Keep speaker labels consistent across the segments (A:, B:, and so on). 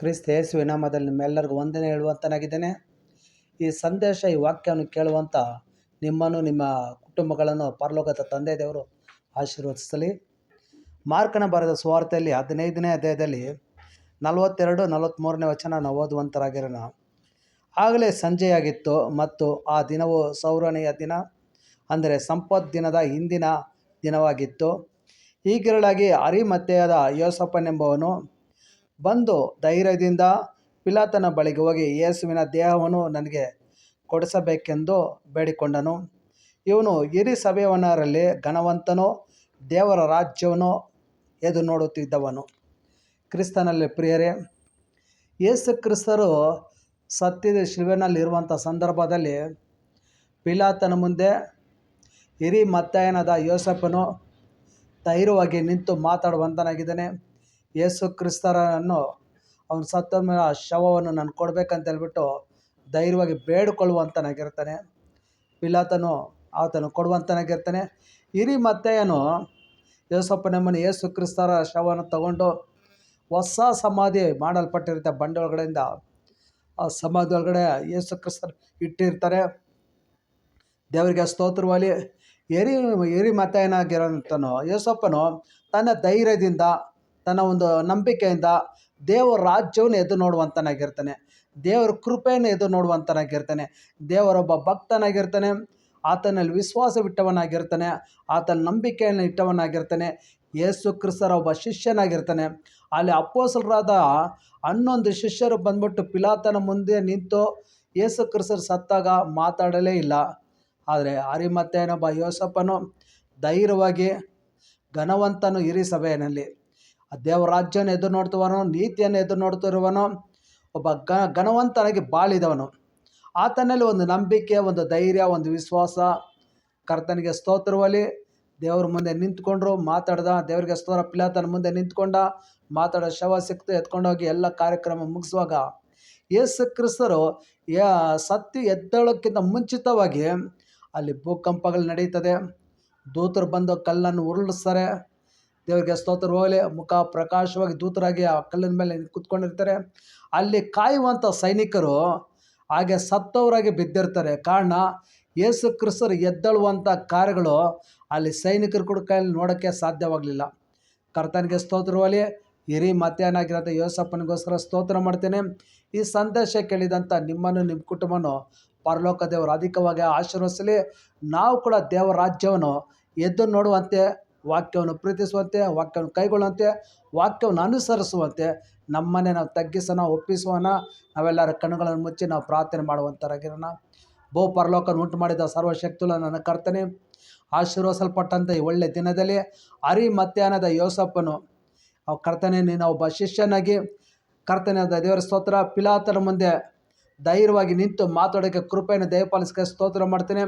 A: ಕ್ರಿಸ್ತ ಯೇಸುವಿನ ನಾಮದಲ್ಲಿ ನಿಮ್ಮೆಲ್ಲರಿಗೂ ವಂದನೆ ಹೇಳುವಂತನಾಗಿದ್ದೇನೆ. ಈ ಸಂದೇಶ, ಈ ವಾಕ್ಯವನ್ನು ಕೇಳುವಂಥ ನಿಮ್ಮನ್ನು, ನಿಮ್ಮ ಕುಟುಂಬಗಳನ್ನು, ಪರಲೋಕದ ತಂದೆ ದೇವರು ಆಶೀರ್ವದಿಸಲಿ. ಮಾರ್ಕನ ಬರೆದ ಸುವಾರ್ತೆಯಲ್ಲಿ ಹದಿನೈದನೇ ಅಧ್ಯಾಯದಲ್ಲಿ ನಲವತ್ತೆರಡು ನಲವತ್ತ್ಮೂರನೇ ವಚನ ನಾವು ಓದುವಂತರಾಗಿರೋಣ. ಆಗಲೇ ಸಂಜೆಯಾಗಿತ್ತು ಮತ್ತು ಆ ದಿನವು ಸೌರಣೆಯ ದಿನ, ಅಂದರೆ ಸಂಪತ್ ದಿನದ ಹಿಂದಿನ ದಿನವಾಗಿತ್ತು. ಈಗಿರಳಾಗಿ ಅರಿಮತ್ತೆಯಾದ ಯೋಸಪ್ಪನೆಂಬವನು ಬಂದು ಧೈರ್ಯದಿಂದ ಪಿಲಾತನ ಬಳಿಗೆ ಹೋಗಿ ಯೇಸುವಿನ ದೇಹವನ್ನು ನನಗೆ ಕೊಡಿಸಬೇಕೆಂದು ಬೇಡಿಕೊಂಡನು. ಇವನು ಹಿರಿ ಸಭೆಯವನರಲ್ಲಿ ಘನವಂತನು, ದೇವರ ರಾಜ್ಯವನ್ನು ಎದು ನೋಡುತ್ತಿದ್ದವನು. ಕ್ರಿಸ್ತನಲ್ಲಿ ಪ್ರಿಯರೇ, ಯೇಸು ಕ್ರಿಸ್ತರು ಸತ್ಯದ ಶಿಲ್ವೆನಲ್ಲಿರುವಂಥ ಸಂದರ್ಭದಲ್ಲಿ ಪಿಲಾತನ ಮುಂದೆ ಹಿರಿ ಮತ್ತಾಯನದ ಯೋಸಪ್ಪನು ಧೈರ್ಯವಾಗಿ ನಿಂತು ಮಾತಾಡುವಂತನಾಗಿದ್ದಾನೆ. ಯೇಸು ಕ್ರಿಸ್ತರನ್ನು ಅವನು ಸತ್ತ ಮೇಲೆ ಆ ಶವವನ್ನು ನಾನು ಕೊಡಬೇಕಂತ ಹೇಳ್ಬಿಟ್ಟು ಧೈರ್ಯವಾಗಿ ಬೇಡಿಕೊಳ್ಳುವಂತನಾಗಿರ್ತಾನೆ ಪಿಲಾತನು ಆತನು ಕೊಡುವಂತನಾಗಿರ್ತಾನೆ ಹಿರಿ ಮತ್ತೆಯನು ನಮ್ಮನ್ನು ಯೇಸು ಕ್ರಿಸ್ತರ ಶವವನ್ನು ತಗೊಂಡು ಹೊಸ ಸಮಾಧಿ ಮಾಡಲ್ಪಟ್ಟಿರುತ್ತೆ ಬಂಡೆ ಒಳಗಡೆಯಿಂದ ಆ ಸಮಾಧಿ ಒಳಗಡೆ ಯೇಸು ಕ್ರಿಸ್ತರು ಇಟ್ಟಿರ್ತಾರೆ. ದೇವರಿಗೆ ಸ್ತೋತ್ರವಾಗಿ ಎರಿ ಎರಿ ಮತೇನಾಗಿರೋಂಥನು ಯೇಸಪ್ಪನು ತನ್ನ ಧೈರ್ಯದಿಂದ ತನ್ನ ಒಂದು ನಂಬಿಕೆಯಿಂದ ದೇವರ ರಾಜ್ಯವನ್ನು ಎದ್ದು ನೋಡುವಂತನಾಗಿರ್ತಾನೆ. ದೇವರ ಕೃಪೆಯನ್ನು ಎದ್ದು ನೋಡುವಂತನಾಗಿರ್ತಾನೆ. ದೇವರೊಬ್ಬ ಭಕ್ತನಾಗಿರ್ತಾನೆ. ಆತನಲ್ಲಿ ವಿಶ್ವಾಸವಿಟ್ಟವನಾಗಿರ್ತಾನೆ. ಆತನ ನಂಬಿಕೆಯನ್ನು ಇಟ್ಟವನಾಗಿರ್ತಾನೆ. ಯೇಸು ಕ್ರಿಸ್ತರ ಒಬ್ಬ ಶಿಷ್ಯನಾಗಿರ್ತಾನೆ. ಅಲ್ಲಿ ಅಪ್ಪೋಸಲರಾದ ಹನ್ನೊಂದು ಶಿಷ್ಯರು ಬಂದ್ಬಿಟ್ಟು ಪಿಲಾತನ ಮುಂದೆ ನಿಂತು ಯೇಸು ಕ್ರಿಸ್ತರು ಸತ್ತಾಗ ಮಾತಾಡಲೇ ಇಲ್ಲ. ಆದರೆ ಅರಿಮತ್ತೇನೊಬ್ಬ ಯೋಸಪ್ಪನು ಧೈರ್ಯವಾಗಿ ಘನವಂತನು ಹಿರಿ ಸಭೆಯಲ್ಲಿ ಆ ದೇವರ ರಾಜ್ಯವನ್ನು ಎದುರು ನೋಡ್ತಿರುವನು ನೀತಿಯನ್ನು ಎದುರು ನೋಡ್ತಿರುವನು ಒಬ್ಬ ಗ, ಘನವಂತನಾಗಿ ಬಾಳಿದವನು. ಆತನಲ್ಲಿ ಒಂದು ನಂಬಿಕೆ, ಒಂದು ಧೈರ್ಯ, ಒಂದು ವಿಶ್ವಾಸ. ಕರ್ತನಿಗೆ ಸ್ತೋತ್ರವಲ್ಲಿ ದೇವ್ರ ಮುಂದೆ ನಿಂತ್ಕೊಂಡ್ರು, ಮಾತಾಡ್ದ, ದೇವರಿಗೆ ಸ್ತೋತ್ರ. ಪಿಲಾತನ ಮುಂದೆ ನಿಂತ್ಕೊಂಡ, ಮಾತಾಡೋ ಶವ ಸಿಕ್ತು, ಎತ್ಕೊಂಡೋಗಿ ಎಲ್ಲ ಕಾರ್ಯಕ್ರಮ ಮುಗಿಸುವಾಗ ಯೇಸು ಕ್ರಿಸ್ತರು, ಯಾ ಸತ್ತಿ ಎದ್ದೇಳೋಕ್ಕಿಂತ ಮುಂಚಿತವಾಗಿ ಅಲ್ಲಿ ಭೂಕಂಪಗಳು ನಡೀತದೆ ದೂತರು ಬಂದು ಕಲ್ಲನ್ನು ಉರುಳಿಸ್ತಾರೆ. ದೇವರಿಗೆ ಸ್ತೋತ್ರ, ಹೋಗಲಿ. ಮುಖ ಪ್ರಕಾಶವಾಗಿ ದೂತರಾಗಿ ಆ ಕಲ್ಲಿನ ಮೇಲೆ ಕೂತ್ಕೊಂಡಿರ್ತಾರೆ. ಅಲ್ಲಿ ಕಾಯುವಂಥ ಸೈನಿಕರು ಹಾಗೆ ಸತ್ತವರಾಗಿ ಬಿದ್ದಿರ್ತಾರೆ. ಕಾರಣ ಯೇಸು ಕ್ರಿಸ್ತರು ಎದ್ದಳುವಂಥ ಕಾರ್ಯಗಳು ಅಲ್ಲಿ ಸೈನಿಕರು ಕೂಡ ಕೈಯಲ್ಲಿ ನೋಡೋಕ್ಕೆ ಸಾಧ್ಯವಾಗಲಿಲ್ಲ. ಕರ್ತನಿಗೆ ಸ್ತೋತ್ರವಲ್ಲಿ ಹಿರಿ ಮತ್ಯಾನಾಗಿರೋಂಥ ಯೋಸಪ್ಪನಿಗೋಸ್ಕರ ಸ್ತೋತ್ರ ಮಾಡ್ತೇನೆ. ಈ ಸಂದೇಶ ಕೇಳಿದಂಥ ನಿಮ್ಮನ್ನು, ನಿಮ್ಮ ಕುಟುಂಬನೂ ಪರಲೋಕ ದೇವರು ಅಧಿಕವಾಗಿ ಆಶೀರ್ವದಿಸಲಿ. ನಾವು ಕೂಡ ದೇವರಾಜ್ಯವನ್ನು ಎದ್ದು ನೋಡುವಂತೆ ವಾಕ್ಯವನ್ನು ಪ್ರೀತಿಸುವಂತೆ, ವಾಕ್ಯವನ್ನು ಕೈಗೊಳ್ಳುವಂತೆ, ವಾಕ್ಯವನ್ನು ಅನುಸರಿಸುವಂತೆ ನಮ್ಮನ್ನೇ ನಾವು ತಗ್ಗಿಸೋಣ ಒಪ್ಪಿಸೋಣ ನಾವೆಲ್ಲರ ಕಣ್ಣುಗಳನ್ನು ಮುಚ್ಚಿ ನಾವು ಪ್ರಾರ್ಥನೆ ಮಾಡುವಂಥರಾಗಿರೋಣ ಬಹು ಪರಲೋಕನ ಉಂಟು ಮಾಡಿದ ಸರ್ವಶಕ್ತಿಗಳು ನನ್ನ ಕರ್ತನೆ ಆಶೀರ್ವಸಲ್ಪಟ್ಟಂಥ ಈ ಒಳ್ಳೆಯ ದಿನದಲ್ಲಿ ಅರಿ ಮಧ್ಯಾಹ್ನದ ಯೋಸಪ್ಪನು ಅವು ಕರ್ತನೆ, ನೀನು ಒಬ್ಬ ಶಿಷ್ಯನಾಗಿ ಕರ್ತನೆಯಾದ ದೇವರ ಸ್ತೋತ್ರ, ಪಿಲಾತನ ಮುಂದೆ ಧೈರ್ಯವಾಗಿ ನಿಂತು ಮಾತಾಡೋಕ್ಕೆ ಕೃಪೆಯನ್ನು ದಯಪಾಲಿಸಕ್ಕೆ ಸ್ತೋತ್ರ ಮಾಡ್ತೇನೆ.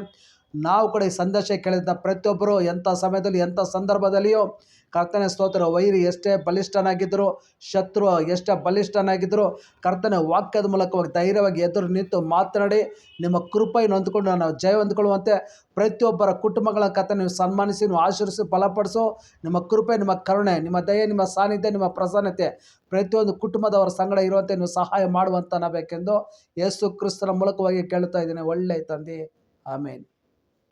A: ನಾವು ಕೂಡ ಈ ಸಂದೇಶ ಕೇಳಿದ ಪ್ರತಿಯೊಬ್ಬರು ಎಂಥ ಸಮಯದಲ್ಲಿ, ಎಂಥ ಸಂದರ್ಭದಲ್ಲಿಯೂ ಕರ್ತನ ಸ್ತೋತ್ರ, ವೈರಿ ಎಷ್ಟೇ ಬಲಿಷ್ಠನಾಗಿದ್ದರು, ಶತ್ರು ಎಷ್ಟೇ ಬಲಿಷ್ಠನಾಗಿದ್ದರು ಕರ್ತನ ವಾಕ್ಯದ ಮೂಲಕವಾಗಿ ಧೈರ್ಯವಾಗಿ ಎದುರು ನಿಂತು ಮಾತನಾಡಿ, ನಿಮ್ಮ ಕೃಪೆಯನ್ನು ಹೊಂದ್ಕೊಂಡು ನಾವು ಜಯ ಹೊಂದ್ಕೊಳ್ಳುವಂತೆ ಪ್ರತಿಯೊಬ್ಬರ ಕುಟುಂಬಗಳ ಕಥೆ ನೀವು ಸನ್ಮಾನಿಸಿ, ನೀವು ಆಶೀರ್ವಿಸಿ ಬಲಪಡಿಸು. ನಿಮ್ಮ ಕೃಪೆ, ನಿಮ್ಮ ಕರುಣೆ, ನಿಮ್ಮ ದಯೆ, ನಿಮ್ಮ ಸಾನ್ನಿಧ್ಯ, ನಿಮ್ಮ ಪ್ರಸನ್ನತೆ ಪ್ರತಿಯೊಂದು ಕುಟುಂಬದವರ ಸಂಗಡ ಇರುವಂತೆ ನೀವು ಸಹಾಯ ಮಾಡುವಂತ ನಬೇಕೆಂದು ಯೇಸು ಕ್ರಿಸ್ತನ ಮೂಲಕವಾಗಿ ಕೇಳ್ತಾ ಇದ್ದೀನಿ. ಒಳ್ಳೆಯ ತಂದೆ. ಆಮೇಲೆ